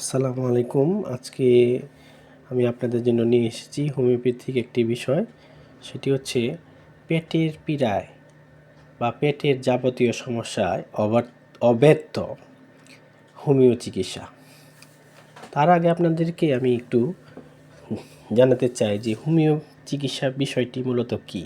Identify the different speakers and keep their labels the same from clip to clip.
Speaker 1: আসসালামু আলাইকুম। আজকে আমি আপনাদের জন্য নিয়ে এসেছি হোমিওপ্যাথিক একটি বিষয়। সেটি হচ্ছে পেটের পীড়ায় বা পেটের যাবতীয় সমস্যায় অব্যর্থ হোমিও চিকিৎসা তার আগে আপনাদেরকে আমি একটু জানাতে চাই যে হোমিও চিকিৎসা বিষয়টি মূলত কী?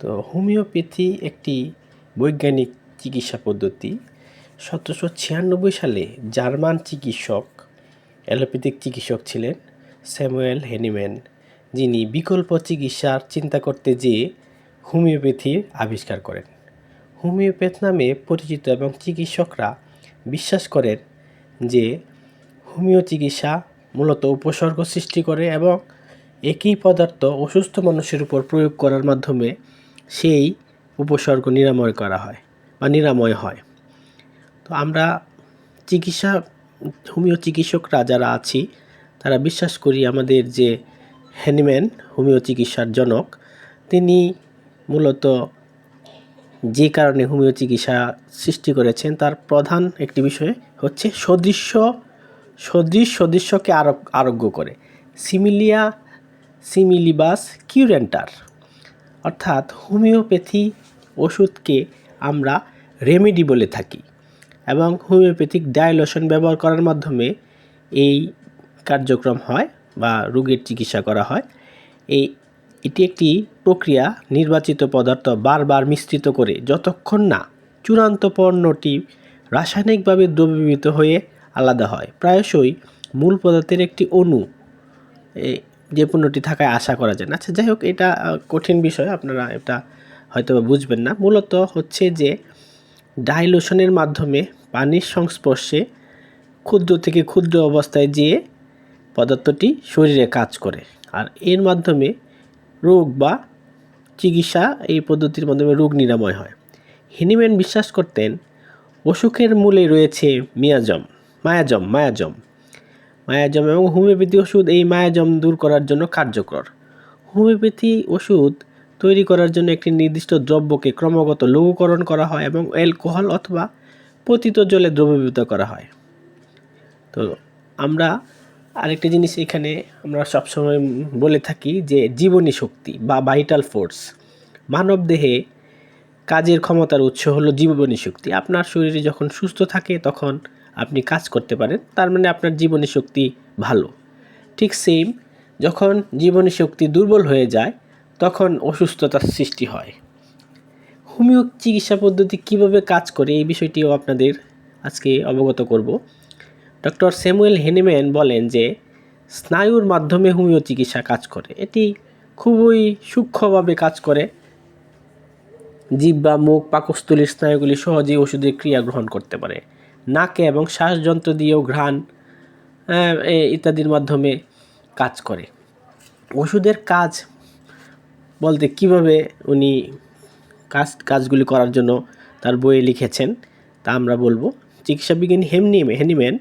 Speaker 1: তো হোমিওপ্যাথি একটি বৈজ্ঞানিক চিকিৎসা পদ্ধতি। সতেরোশো ছিয়ানব্বই সালে জার্মান চিকিৎসক, অ্যালোপ্যাথিক চিকিৎসক ছিলেন স্যামুয়েল হেনিম্যান, যিনি বিকল্প চিকিৎসার চিন্তা করতে যেয়ে হোমিওপ্যাথির আবিষ্কার করেন। হোমিওপ্যাথ নামে পরিচিত এবং চিকিৎসকরা বিশ্বাস করেন যে হোমিও চিকিৎসা মূলত উপসর্গ সৃষ্টি করে এবং একই পদার্থ অসুস্থ মানুষের উপর প্রয়োগ করার মাধ্যমে সেই উপসর্গ নিরাময় করা হয় বা নিরাময় হয়। তো আমরা চিকিৎসা হোমিও চিকিৎসকরা যারা আছি, তারা বিশ্বাস করি আমাদের যে হ্যানিম্যান হোমিও চিকিৎসার জনক, তিনি মূলত যে কারণে হোমিও চিকিৎসা সৃষ্টি করেছেন, তার প্রধান একটি বিষয় হচ্ছে সদৃশ্য, সদৃশ সদৃশ্যকে আরও আরোগ্য করে। সিমিলিয়া, সিমিলিবাস কিউরেন্টার। অর্থাৎ হোমিওপ্যাথি ওষুধকে আমরা রেমেডি বলে থাকি। এবং হোমিওপ্যাথিক ডায়ালোশন ব্যবহার করার মাধ্যমে এই কার্যক্রম হয় বা রোগের চিকিৎসা করা হয়। এই, এটি একটি প্রক্রিয়া নির্বাচিত পদার্থ বারবার মিশ্রিত করে যতক্ষণ না চূড়ান্ত পণ্যটি রাসায়নিকভাবে দ্রবীভূত হয়ে আলাদা হয়। প্রায়শই মূল পদার্থের একটি অণু যে পণ্যটি থাকায় আশা করা যায় না। আচ্ছা যাই হোক, এটা কঠিন বিষয়, আপনারা এটা হয়তো বুঝবেন না। মূলত হচ্ছে যে ডাইলোশনের মাধ্যমে পানির সংস্পর্শে ক্ষুদ্র থেকে ক্ষুদ্র অবস্থায় যেয়ে পদার্থটি শরীরে কাজ করে। আর এর মাধ্যমে রোগ বা চিকিৎসা এই পদ্ধতির মাধ্যমে রোগ নিরাময় হয়। হিনিম্যান বিশ্বাস করতেন, অসুখের মূলে রয়েছে মিয়াজম, মায়াজম মায়াজম। মায়াজম এবং হোমিওপ্যাথি ওষুধ এই মায়াজম দূর করার জন্য কার্যকর। হোমিওপ্যাথি ওষুধ তৈরি করার জন্য একটি নির্দিষ্ট দ্রব্যকে ক্রমাগত লঘুকরণ করা হয় এবং অ্যালকোহল অথবা পতিত জলে দ্রবীভূত করা হয়। তো আমরা আরেকটি জিনিস এখানে আমরা সবসময় বলে থাকি যে জীবনী শক্তি বা ভাইটাল ফোর্স মানব দেহে কাজের ক্ষমতার উৎস হলো জীবনী শক্তি। আপনার শরীরে যখন সুস্থ থাকে তখন আপনি কাজ করতে পারেন, তার মানে আপনার জীবনী শক্তি ভালো। ঠিক সেম যখন জীবনী শক্তি দুর্বল হয়ে যায় তখন অসুস্থতার সৃষ্টি হয়। হোমিও চিকিৎসা পদ্ধতি কীভাবে কাজ করে এই বিষয়টিও আপনাদের আজকে অবগত করব। ডক্টর স্যামুয়েল হেনেম্যান বলেন যে, স্নায়ুর মাধ্যমে হোমিও চিকিৎসা কাজ করে। এটি খুবই সূক্ষ্মভাবে কাজ করে। জিভ বা মুখ, পাকস্থলীর স্নায়ুগুলি সহজেই ওষুধের ক্রিয়া গ্রহণ করতে পারে। নাকে এবং শ্বাসযন্ত্র দিয়েও ঘ্রাণ ইত্যাদির মাধ্যমে কাজ করে। ওষুধের কাজ বলতে কীভাবে উনি কাজ, কাজগুলি করার জন্য তার বইয়ে লিখেছেন তা আমরা বলব। চিকিৎসা বিজ্ঞানী হেমনি হেনিম্যান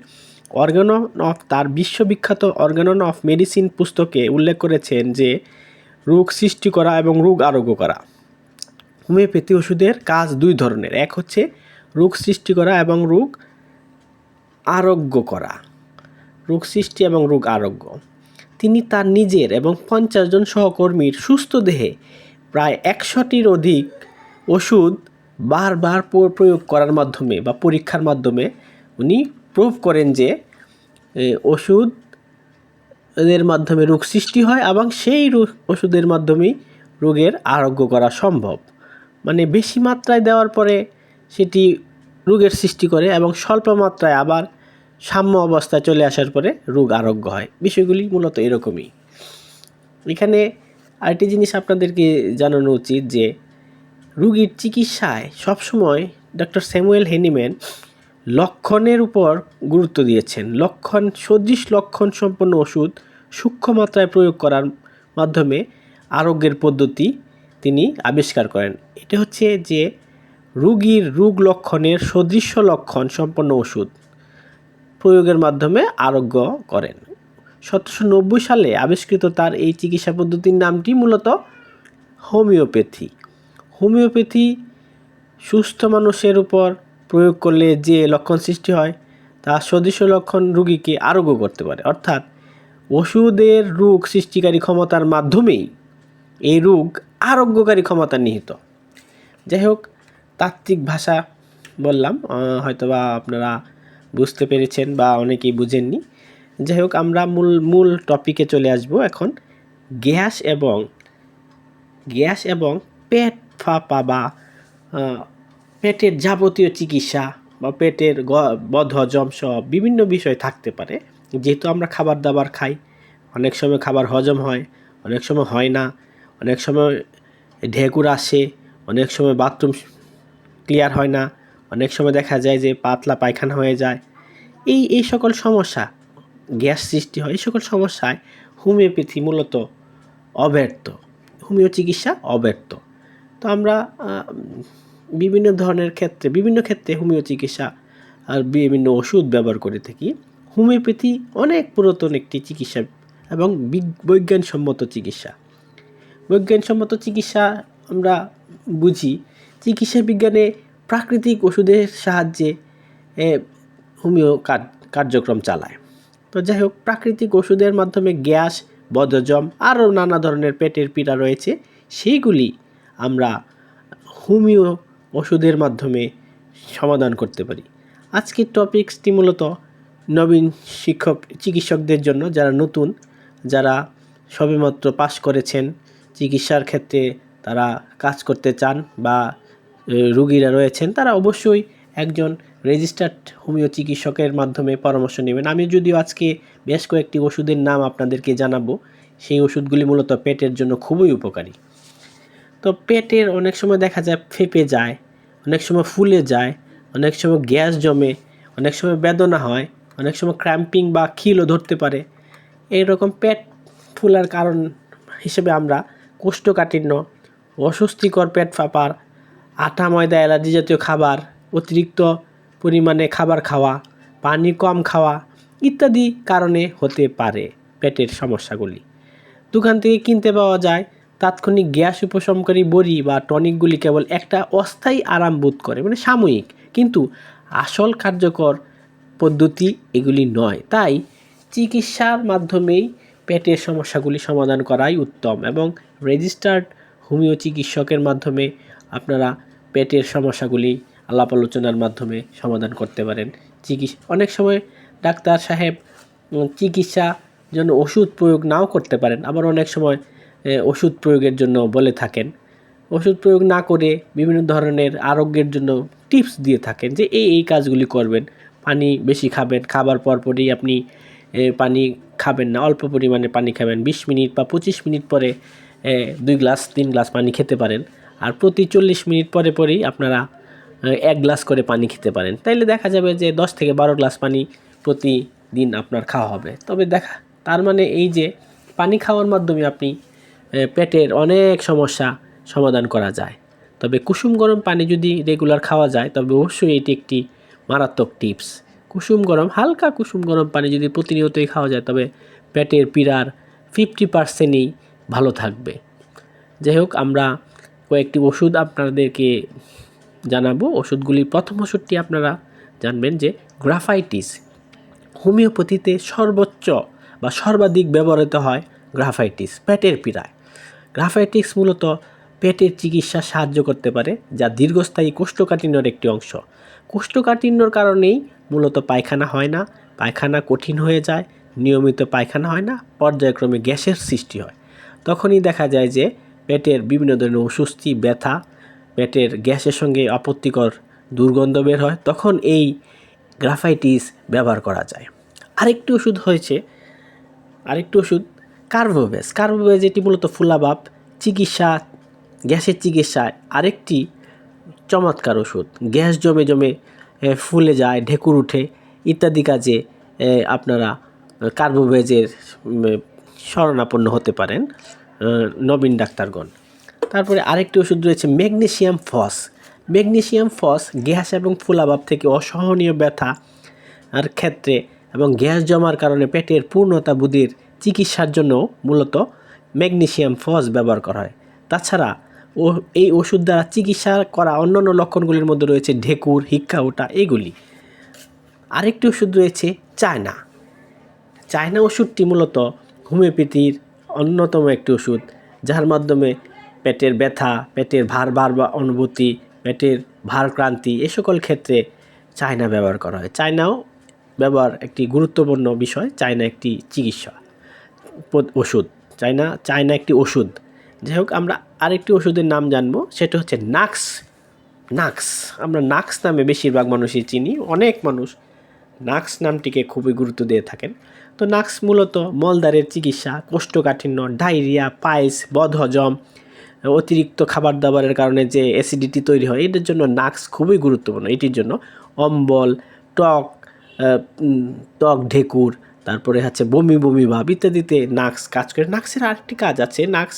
Speaker 1: অর্গানন অফ তার বিশ্ববিখ্যাত অর্গানন অফ মেডিসিন পুস্তকে উল্লেখ করেছেন যে, রোগ সৃষ্টি করা এবং রোগ আরোগ্য করা। হোমিওপ্যাথি ওষুধের কাজ দুই ধরনের। এক হচ্ছে রোগ সৃষ্টি করা এবং রোগ আরোগ্য করা। রোগ সৃষ্টি এবং রোগ আরোগ্য। তিনি তার নিজের এবং পঞ্চাশ জন সহকর্মীর সুস্থ দেহে প্রায় একশোটির অধিক ওষুধ বারবার প্রয়োগ করার মাধ্যমে বা পরীক্ষার মাধ্যমে উনি প্রুভ করেন যে ওষুধ এর মাধ্যমে রোগ সৃষ্টি হয় এবং সেই ওষুধের মাধ্যমেই রোগের আরোগ্য করা সম্ভব। মানে বেশি মাত্রায় দেওয়ার পরে সেটি রোগের সৃষ্টি করে এবং স্বল্প মাত্রায় আবার সাম্য অবস্থায় চলে আসার পরে রোগ আরোগ্য হয়। বিষয়গুলি মূলত এরকমই। এখানে আরেকটি জিনিস আপনাদেরকে জানানো উচিত যে, রুগীর চিকিৎসায় সবসময় ডক্টর স্যামুয়েল হেনিম্যান লক্ষণের উপর গুরুত্ব দিয়েছেন। লক্ষণ, সদৃশ লক্ষণ সম্পন্ন ওষুধ সূক্ষ্ম মাত্রায় প্রয়োগ করার মাধ্যমে আরোগ্যের পদ্ধতি তিনি আবিষ্কার করেন। এটা হচ্ছে যে, রোগীর রোগ লক্ষণের সদৃশ্য লক্ষণ সম্পন্ন ওষুধ প্রয়োগের মাধ্যমে আরোগ্য করেন। সতেরোশো নব্বই সালে আবিষ্কৃত তার এই চিকিৎসা পদ্ধতির নামটি মূলত হোমিওপ্যাথি। হোমিওপ্যাথি সুস্থ মানুষের উপর প্রয়োগ করলে যে লক্ষণ সৃষ্টি হয়, তা সদৃশ লক্ষণ রুগীকে আরোগ্য করতে পারে। অর্থাৎ ওষুধের রোগ সৃষ্টিকারী ক্ষমতার মাধ্যমেই এই রোগ আরোগ্যকারী ক্ষমতা নিহিত। যাই হোক, তাত্ত্বিক ভাষা বললাম হয়তোবা আপনারা বুঝতে পেরেছেন বা অনেকেই বুঝেননি। যাই হোক আমরা মূল মূল টপিকে চলে আসব এখন। গ্যাস এবং গ্যাস এবং পেট ফাঁপা বা পেটের যাবতীয় চিকিৎসা বা পেটের বদহজম সহ বিভিন্ন বিষয় থাকতে পারে। যেহেতু আমরা খাবার দাবার খাই, অনেক সময় খাবার হজম হয়, অনেক সময় হয় না, অনেক সময় ঢেকুর আসে, অনেক সময় বাথরুম ক্লিয়ার হয় না অনেক সময় দেখা যায় যে পাতলা পায়খানা হয়ে যায়। এই এই সকল সমস্যা, গ্যাস সৃষ্টি হয়, এই সকল সমস্যায় হোমিওপ্যাথি মূলত অব্যর্থ হোমিও চিকিৎসা অব্যর্থ। তো আমরা বিভিন্ন ধরনের ক্ষেত্রে, বিভিন্ন ক্ষেত্রে হোমিও চিকিৎসা আর বিভিন্ন ওষুধ ব্যবহার করে থাকি। হোমিওপ্যাথি অনেক পুরাতন একটি চিকিৎসা এবং বৈজ্ঞানসম্মত চিকিৎসা। বৈজ্ঞানসম্মত চিকিৎসা আমরা বুঝি, চিকিৎসা বিজ্ঞানে প্রাকৃতিক ওষুধের সাহায্যে হোমিও কার- কার্যক্রম চালায়। তো যাই হোক, প্রাকৃতিক ওষুধের মাধ্যমে গ্যাস, বদহজম, আরও নানা ধরনের পেটের পীড়া রয়েছে, সেইগুলি আমরা হোমিও ওষুধের মাধ্যমে সমাধান করতে পারি। আজকের টপিকসটি মূলত নবীন শিক্ষক, চিকিৎসকদের জন্য যারা নতুন, যারা সবেমাত্র পাশ করেছেন, চিকিৎসার ক্ষেত্রে তারা কাজ করতে চান বা রুগীরা রয়েছেন, তারা অবশ্যই একজন রেজিস্টার্ড হোমিও চিকিৎসকের মাধ্যমে পরামর্শ নেবেন। আমি যদিও আজকে বেশ কয়েকটি ওষুধের নাম আপনাদেরকে জানাব, সেই ওষুধগুলি মূলত পেটের জন্য খুবই উপকারী। তো পেটের অনেক সময় দেখা যায় ফেপে যায়, অনেক সময় ফুলে যায়, অনেক সময় গ্যাস জমে, অনেক সময় বেদনা হয়, অনেক সময় ক্র্যাম্পিং বা খিলও ধরতে পারে। এইরকম পেট ফুলার কারণ হিসেবে আমরা কোষ্ঠকাঠিন্য, অস্বস্তিকর পেট ফাঁপার আটা ময়দা অ্যালার্জি জাতীয় খাবার, অতিরিক্ত পরিমাণে খাবার খাওয়া, পানি কম খাওয়া ইত্যাদি কারণে হতে পারে পেটের সমস্যাগুলি। দোকান থেকে কিনতে পাওয়া যায় তাৎক্ষণিক গ্যাস উপশমকারী বড়ি বা টনিকগুলি কেবল একটা অস্থায়ী আরাম বোধ করে মানে সাময়িক। কিন্তু আসল কার্যকর পদ্ধতি এগুলি নয়। তাই চিকিৎসার মাধ্যমেই পেটের সমস্যাগুলি সমাধান করাই উত্তম এবং রেজিস্টার্ড হোমিও চিকিৎসকের মাধ্যমে আপনারা পেটের সমস্যাগুলি আলাপ আলোচনার মাধ্যমে সমাধান করতে পারেন। চিকিৎসা অনেক সময় ডাক্তার সাহেব চিকিৎসা জন্য ওষুধ প্রয়োগ নাও করতে পারেন, আবার অনেক সময় ওষুধ প্রয়োগের জন্য বলে থাকেন। ওষুধ প্রয়োগ না করে বিভিন্ন ধরনের আরোগ্যের জন্য টিপস দিয়ে থাকেন যে, এই এই কাজগুলি করবেন। পানি বেশি খাবেন, খাবার পরপরই আপনি পানি খাবেন না, অল্প পরিমাণে পানি খাবেন। বিশ মিনিট বা পঁচিশ মিনিট পরে দুই গ্লাস, তিন গ্লাস পানি খেতে পারেন। আর প্রতি চল্লিশ মিনিট পরে পরেই আপনারা এক গ্লাস করে পানি খেতে পারেন। তাইলে দেখা যাবে যে দশ থেকে বারো গ্লাস পানি প্রতিদিন আপনার খাওয়া হবে। তবে দেখা, তার মানে এই যে পানি খাওয়ার মাধ্যমে আপনি পেটের অনেক সমস্যা সমাধান করা যায়। তবে কুসুম গরম পানি যদি রেগুলার খাওয়া যায়, তবে অবশ্যই এটি একটি মারাত্মক টিপস। কুসুম গরম, হালকা কুসুম গরম পানি যদি প্রতিনিয়তই খাওয়া যায়, তবে পেটের পীড়ার ফিফটি পার্সেন্টই ভালো থাকবে। যাই হোক, আমরা কয়েকটি ওষুধ আপনাদেরকে জানাব। ওষুধগুলির প্রথম ওষুধটি আপনারা জানবেন যে গ্রাফাইটিস হোমিওপ্যাথিতে সর্বোচ্চ বা সর্বাধিক ব্যবহৃত হয় গ্রাফাইটিস, পেটের পীড়ায়। গ্রাফাইটিস মূলত পেটের চিকিৎসা সাহায্য করতে পারে, যা দীর্ঘস্থায়ী কোষ্ঠকাঠিন্যর একটি অংশ। কোষ্ঠকাঠিন্যর কারণেই মূলত পায়খানা হয় না, পায়খানা কঠিন হয়ে যায়, নিয়মিত পায়খানা হয় না, পর্যায়ক্রমে গ্যাসের সৃষ্টি হয়। তখনই দেখা যায় যে পেটের বিভিন্ন ধরনের অস্বস্তি, ব্যথা, পেটের গ্যাসের সঙ্গে আপত্তিকর দুর্গন্ধ বের হয়, তখন এই গ্রাফাইটিস ব্যবহার করা যায়। আরেকটি ওষুধ হয়েছে, আরেকটি ওষুধ কার্বোভেজ কার্বোভেজ এটি মূলত ফুলাভাব চিকিৎসা, গ্যাসের চিকিৎসায় আরেকটি চমৎকার ওষুধ। গ্যাস জমে জমে ফুলে যায়, ঢেকুর উঠে, ইত্যাদি কাজে আপনারা কার্বোভেজের শরণাপন্ন হতে পারেন। নবীন ডাক্তারগণ। তারপরে আরেকটি ওষুধ রয়েছে magnesium phos. Magnesium phos gas এবং ফুলাভাব থেকে অসহনীয় ব্যথা আর ক্ষেত্রে এবং গ্যাস জমার কারণে পেটের পূর্ণতা বুদ্ধির চিকিৎসার জন্য মূলত ম্যাগনেশিয়াম ফস ব্যবহার করা হয়। তাছাড়া ও এই ওষুধ দ্বারা চিকিৎসা করা অন্যান্য লক্ষণগুলির মধ্যে রয়েছে ঢেকুর, হিক্কা ওঠা এগুলি। আরেকটি ওষুধ রয়েছে চায়না। চায়না ওষুধটি মূলত হোমিওপ্যাথির অন্যতম একটি ওষুধ, যার মাধ্যমে পেটের ব্যথা, পেটের ভার ভার বা অনুভূতি, পেটের ভারক্রান্তি এ সকল ক্ষেত্রে চায়না ব্যবহার করা হয়। চায়নাও ব্যবহার একটি গুরুত্বপূর্ণ বিষয়, চায়না একটি চিকিৎসা ওষুধ। চায়না চায়না একটি ওষুধ। যাই হোক, আমরা আরেকটি ওষুধের নাম জানব, সেটা হচ্ছে নাক্স। নাক্স, আমরা নাক্স নামে বেশিরভাগ মানুষই চিনি, অনেক মানুষ নাক্স নামটিকে খুবই গুরুত্ব দিয়ে থাকেন। তো নাক্স মূলত মলদারের চিকিৎসা, কোষ্ঠকাঠিন্য, ডায়রিয়া, পাইলস, বদহজম, অতিরিক্ত খাবার দাবারের কারণে যে অ্যাসিডিটি তৈরি হয় এটার জন্য নাক্স খুবই গুরুত্বপূর্ণ। এটির জন্য অম্বল টক টক ঢেকুর, তারপরে হচ্ছে বমি বমি ভাব ইত্যাদিতে নাক্স কাজ করে। নাক্সের আরেকটি কাজ আছে, নাক্স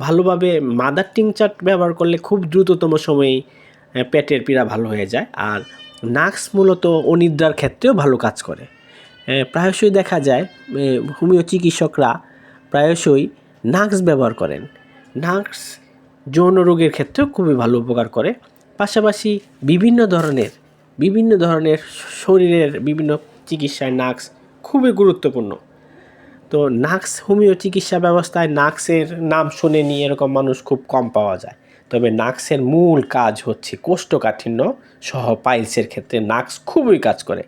Speaker 1: ভালোভাবে মাদার টিংচার ব্যবহার করলে খুব দ্রুততম সময়েই পেটের পীড়া ভালো হয়ে যায়। আর নাক্স মূলত অনিদ্রার ক্ষেত্রেও ভালো কাজ করে। প্রায়শই দেখা যায় হোমিও চিকিৎসকরা প্রায়শই নাক্স ব্যবহার করেন। নাক্স যৌন রোগের ক্ষেত্রেও খুবই ভালো উপকার করে। পাশাপাশি বিভিন্ন ধরনের বিভিন্ন ধরনের শরীরের বিভিন্ন চিকিৎসায় নাক্স খুবই গুরুত্বপূর্ণ। তো নাক্স হোমিও চিকিৎসা ব্যবস্থায় নাক্সের নাম শুনে নিয়ে এরকম মানুষ খুব কম পাওয়া যায়। তবে নাক্সের মূল কাজ হচ্ছে কোষ্ঠকাঠিন্য সহ পাইলসের ক্ষেত্রে নাক্স খুবই কাজ করে।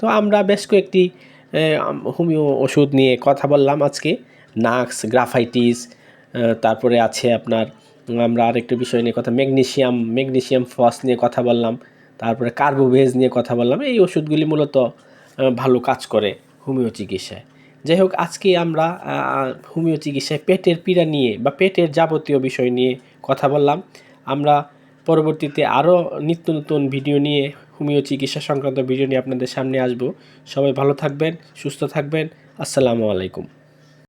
Speaker 1: তো আমরা বেশ কয়েকটি হোমিও ওষুধ নিয়ে কথা বললাম আজকে। নাক্স গ্রাফাইটিস তারপরে আছে আপনার, আমরা আরেকটি বিষয় নিয়ে কথা, ম্যাগনেশিয়াম ম্যাগনেশিয়াম ফস নিয়ে কথা বললাম, তারপরে কার্বোভেজ নিয়ে কথা বললাম। এই ওষুধগুলি মূলত ভালো কাজ করে হোমিও চিকিৎসায়। যাই হোক, আজকে আমরা হোমিও চিকিৎসায় পেটের পীড়া নিয়ে বা পেটের যাবতীয় বিষয় নিয়ে কথা বললাম। আমরা পরবর্তীতে আরও নিত্য নতুন ভিডিও নিয়ে হোমিও চিকিৎসা সংক্রান্ত ভিডিও নিয়ে আপনাদের সামনে আসব। সবাই ভালো থাকবেন, সুস্থ থাকবেন। আসসালামু আলাইকুম।